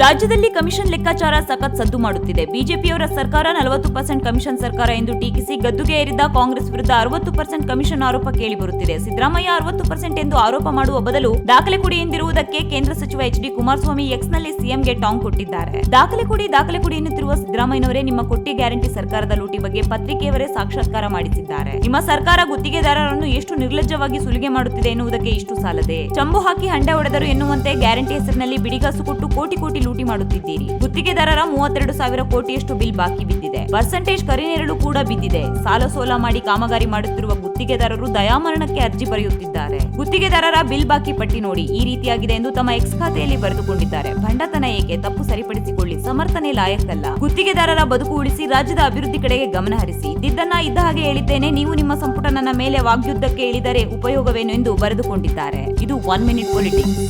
ರಾಜ್ಯದಲ್ಲಿ ಕಮಿಷನ್ ಲೆಕ್ಕಾಚಾರ ಸಖತ್ ಸದ್ದು ಮಾಡುತ್ತಿದೆ. ಬಿಜೆಪಿಯವರ ಸರ್ಕಾರ ನಲವತ್ತು ಪರ್ಸೆಂಟ್ ಕಮಿಷನ್ ಸರ್ಕಾರ ಎಂದು ಟೀಕಿಸಿ ಗದ್ದುಗೆ ಏರಿದ್ದ ಕಾಂಗ್ರೆಸ್ ವಿರುದ್ಧ ಅರವತ್ತು ಪರ್ಸೆಂಟ್ ಕಮಿಷನ್ ಆರೋಪ ಕೇಳಿಬರುತ್ತಿದೆ. ಸಿದ್ದರಾಮಯ್ಯ ಅರವತ್ತು ಪರ್ಸೆಂಟ್ ಎಂದು ಆರೋಪ ಮಾಡುವ ಬದಲು ದಾಖಲೆ ಕೊಡಿ ಎಂದಿರುವುದಕ್ಕೆ ಕೇಂದ್ರ ಸಚಿವ ಎಚ್ ಡಿ ಕುಮಾರಸ್ವಾಮಿ ಎಕ್ಸ್ನಲ್ಲಿ ಸಿಎಂಗೆ ಟಾಂಗ್ ಕೊಟ್ಟಿದ್ದಾರೆ. ದಾಖಲೆ ಕೊಡಿ ದಾಖಲೆ ಕೊಡಿ ಎನ್ನುತ್ತಿರುವ ಸಿದ್ದರಾಮಯ್ಯನವರೇ ನಿಮ್ಮ ಕೊಟ್ಟಿ ಗ್ಯಾರಂಟಿ ಸರ್ಕಾರದ ಲೂಟಿ ಬಗ್ಗೆ ಪತ್ರಿಕೆಯವರೇ ಸಾಕ್ಷಾತ್ಕಾರ ಮಾಡಿಸಿದ್ದಾರೆ. ನಿಮ್ಮ ಸರ್ಕಾರ ಗುತ್ತಿಗೆದಾರರನ್ನು ಎಷ್ಟು ನಿರ್ಲಜ್ಜವಾಗಿ ಸುಲಿಗೆ ಮಾಡುತ್ತಿದೆ ಎನ್ನುವುದಕ್ಕೆ ಇಷ್ಟು ಸಾಲದೆ? ಚಂಬು ಹಾಕಿ ಹಂಡೆ ಹೊಡೆದರು ಎನ್ನುವಂತೆ ಗ್ಯಾರಂಟಿ ಹೆಸರಿನಲ್ಲಿ ಬಿಡಿಗಾಸು ಕೊಟ್ಟು ಕೋಟಿ ಕೋಟಿ ಲೂಟಿ ಮಾಡುತ್ತಿದ್ದೀರಿ. ಗುತ್ತಿಗೆದಾರರ ಮೂವತ್ತೆರಡು ಸಾವಿರ ಕೋಟಿಯಷ್ಟು ಬಿಲ್ ಬಾಕಿ ಬಿದ್ದಿದೆ. ಪರ್ಸೆಂಟೇಜ್ ಕರಿನೆರಳು ಕೂಡ ಬಿದ್ದಿದೆ. ಸಾಲ ಸೋಲ ಮಾಡಿ ಕಾಮಗಾರಿ ಮಾಡುತ್ತಿರುವ ಗುತ್ತಿಗೆದಾರರು ದಯಾಮರಣಕ್ಕೆ ಅರ್ಜಿ ಬರೆಯುತ್ತಿದ್ದಾರೆ. ಗುತ್ತಿಗೆದಾರರ ಬಿಲ್ ಬಾಕಿ ಪಟ್ಟಿ ನೋಡಿ ಈ ರೀತಿಯಾಗಿದೆ ಎಂದು ತಮ್ಮ ಎಕ್ಸ್ ಖಾತೆಯಲ್ಲಿ ಬರೆದುಕೊಂಡಿದ್ದಾರೆ. ಭಂಡತನ ಏಕೆ ತಪ್ಪು ಸರಿಪಡಿಸಿಕೊಳ್ಳಿ ಸಮರ್ಥನೆ ಲಾಯಕ್ಕಲ್ಲ. ಗುತ್ತಿಗೆದಾರರ ಬದುಕು ಉಳಿಸಿ ರಾಜ್ಯದ ಅಭಿವೃದ್ಧಿ ಕಡೆಗೆ ಗಮನ ಹರಿಸಿ. ಇದ್ದನ್ನ ಇದ್ದ ಹಾಗೆ ಹೇಳಿದ್ದೇನೆ, ನೀವು ನಿಮ್ಮ ಸಂಪುಟ ನನ್ನ ಮೇಲೆ ವಾಗ್ಯುದ್ಧಕ್ಕೆ ಇಳಿದರೆ ಉಪಯೋಗವೇನು ಎಂದು ಬರೆದುಕೊಂಡಿದ್ದಾರೆ. ಇದು ಒನ್ ಮಿನಿಟ್ ಪೊಲಿಟಿಕ್ಸ್.